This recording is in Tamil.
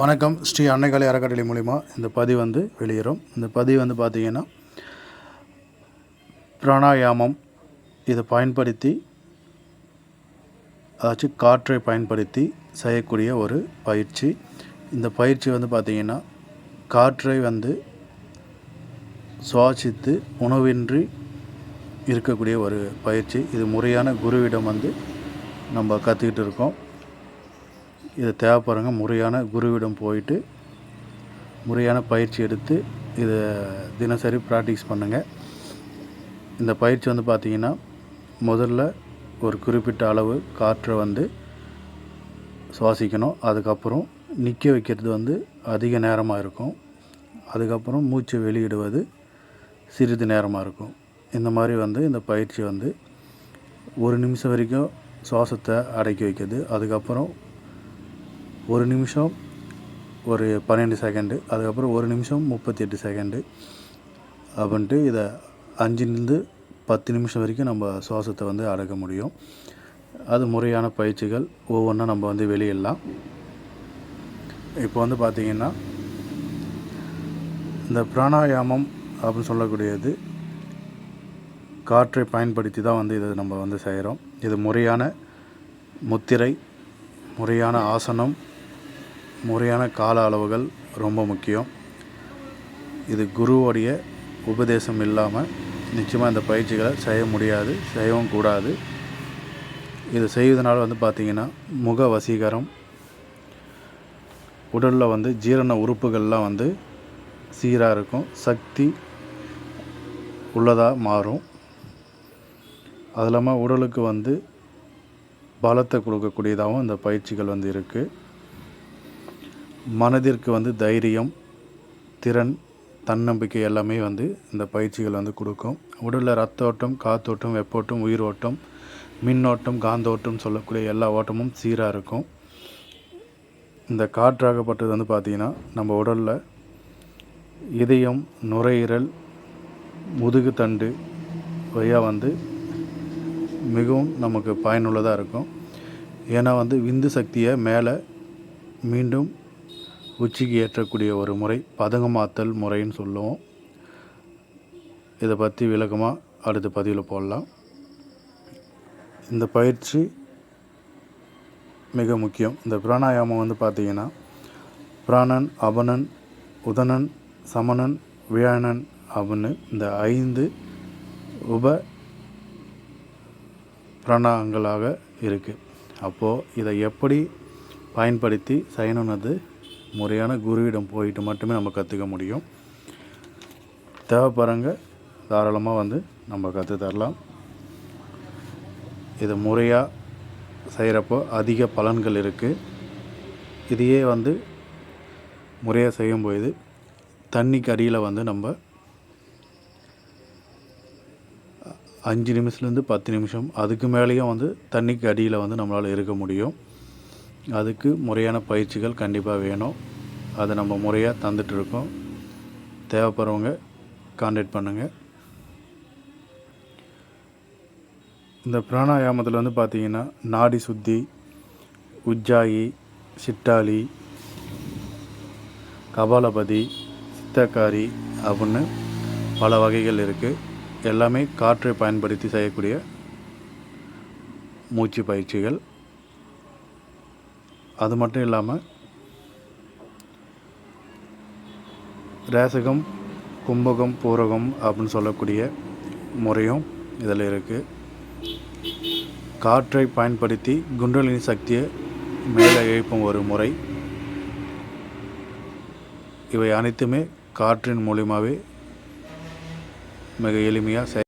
வணக்கம். ஸ்ரீ அன்னைக்காலை அறக்கட்டளை மூலிமா இந்த பதிவு வந்து வெளியேறும். இந்த பதிவு வந்து பார்த்திங்கன்னா பிராணாயாமம் இதை பயன்படுத்தி அதாச்சும் காற்றை பயன்படுத்தி செய்யக்கூடிய ஒரு பயிற்சி. இந்த பயிற்சி வந்து பார்த்திங்கன்னா காற்றை வந்து சுவாசித்து உணவின்றி இருக்கக்கூடிய ஒரு பயிற்சி. இது முறையான குருவிடம் வந்து நம்ம கற்றுக்கிட்டு இருக்கோம். இது தேவைப்படுறவங்க முறையான குருவிடம் போயிட்டு முறையான பயிற்சி எடுத்து இதை தினசரி ப்ராக்டிஸ் பண்ணுங்கள் இந்த பயிற்சி வந்து பார்த்திங்கன்னா முதல்ல ஒரு குறிப்பிட்ட அளவு காற்றை வந்து சுவாசிக்கணும். அதுக்கப்புறம் நிற்க வைக்கிறது வந்து அதிக நேரமாக இருக்கும். அதுக்கப்புறம் மூச்சை வெளியிடுவது சிறிது நேரமாக இருக்கும். இந்த மாதிரி வந்து இந்த பயிற்சி வந்து ஒரு நிமிஷம் வரைக்கும் சுவாசத்தை அடக்கி வைக்கிறது. அதுக்கப்புறம் ஒரு நிமிஷம் ஒரு பன்னெண்டு செகண்டு அதுக்கப்புறம் ஒரு நிமிஷம் முப்பத்தி எட்டு செகண்டு அப்படின்ட்டு இதை அஞ்சுலேருந்து பத்து நிமிஷம் வரைக்கும் நம்ம சுவாசத்தை வந்து அடக்க முடியும். அது முறையான பயிற்சிகள் ஒவ்வொன்றா நம்ம வந்து வெளியிடலாம். இப்போ வந்து பார்த்திங்கன்னா இந்த பிராணாயாமம் அப்படின்னு சொல்லக்கூடியது காற்றை பயன்படுத்தி தான் வந்து இதை நம்ம வந்து செய்கிறோம் இது முறையான முத்திரை முறையான ஆசனம் முறையான கால அளவுகள் ரொம்ப முக்கியம். இது குருவோடைய உபதேசம் இல்லாமல் நிச்சயமாக இந்த பயிற்சிகளை செய்ய முடியாது செய்யவும் கூடாது. இது செய்வதனால் வந்து பார்த்திங்கன்னா முக வசீகரம் உடலில் வந்து ஜீரண உறுப்புகள்லாம் வந்து சீராக இருக்கும் சக்தி உள்ளதாக மாறும். அது இல்லாமல் உடலுக்கு வந்து பலத்தை கொடுக்கக்கூடியதாகவும் இந்த பயிற்சிகள் வந்து இருக்குது மனதிற்கு வந்து தைரியம் திறன் தன்னம்பிக்கை எல்லாமே வந்து இந்த பயிற்சிகள் வந்து கொடுக்கும். உடலில் ரத்த ஓட்டம் காத்தோட்டம் வெப்போட்டம் உயிர் ஓட்டம் மின்னோட்டம் காந்தோட்டம் சொல்லக்கூடிய எல்லா ஓட்டமும் சீராக இருக்கும். இந்த காற்றாகப்பட்டது வந்து பார்த்திங்கன்னா நம்ம உடலில் இதயம் நுரையீரல் முதுகு தண்டு வழியாக வந்து மிகவும் நமக்கு பயனுள்ளதாக இருக்கும். ஏன்னா வந்து விந்து சக்தியை மேலே மீண்டும் உச்சிக்கு ஏற்றக்கூடிய ஒரு முறை பதங்கமாத்தல் முறைன்னு சொல்லுவோம். இதை பற்றி விளக்கமாக அடுத்த பதிவில் போடலாம். இந்த பயிற்சி மிக முக்கியம். இந்த பிராணாயாமம் வந்து பார்த்திங்கன்னா பிராணன் அபனன் உதனன் சமணன் வியாழனன் அப்படின்னு இந்த ஐந்து உப பிராணாங்களாக இருக்குது அப்போது இதை எப்படி பயன்படுத்தி செய்யணுன்னது முறையான குருவிடம் போயிட்டு மட்டுமே நம்ம கற்றுக்க முடியும். தேவைப்படுறவங்க தாராளமாக வந்து நம்ம கற்று தரலாம். இது முறையாக செய்கிறப்போ அதிக பலன்கள் இருக்குது இதையே வந்து முறையாக செய்யும்போது தண்ணிக்கு அடியில் வந்து நம்ம அஞ்சு நிமிஷத்துலேருந்து பத்து நிமிஷம் அதுக்கு மேலேயும் வந்து தண்ணிக்கு அடியில் வந்து நம்மளால் இருக்க முடியும். அதுக்கு முறையான பயிற்சிகள் கண்டிப்பாக வேணும். அதை நம்ம முறையாக தந்துட்டுருக்கோம். தேவைப்படுறவங்க காண்டாக்ட் பண்ணுங்கள் இந்த பிராணாயாமத்தில் வந்து பார்த்திங்கன்னா நாடி சுத்தி உஜ்ஜாயி சிட்டாளி கபாலபதி சித்தக்காரி அப்படின்னு பல வகைகள் இருக்குது எல்லாமே காற்றை பயன்படுத்தி செய்யக்கூடிய மூச்சு பயிற்சிகள். அது மட்டும் இல்லாமல் ரேசகம் கும்பகம் பூரகம் அப்படின்னு சொல்லக்கூடிய முறையும் இதில் இருக்குது காற்றை பயன்படுத்தி குண்டலினி சக்தியை மேலே எழுப்பும் ஒரு முறை. இவை அனைத்துமே காற்றின் மூலியமாகவே மிக எளிமையாக செய்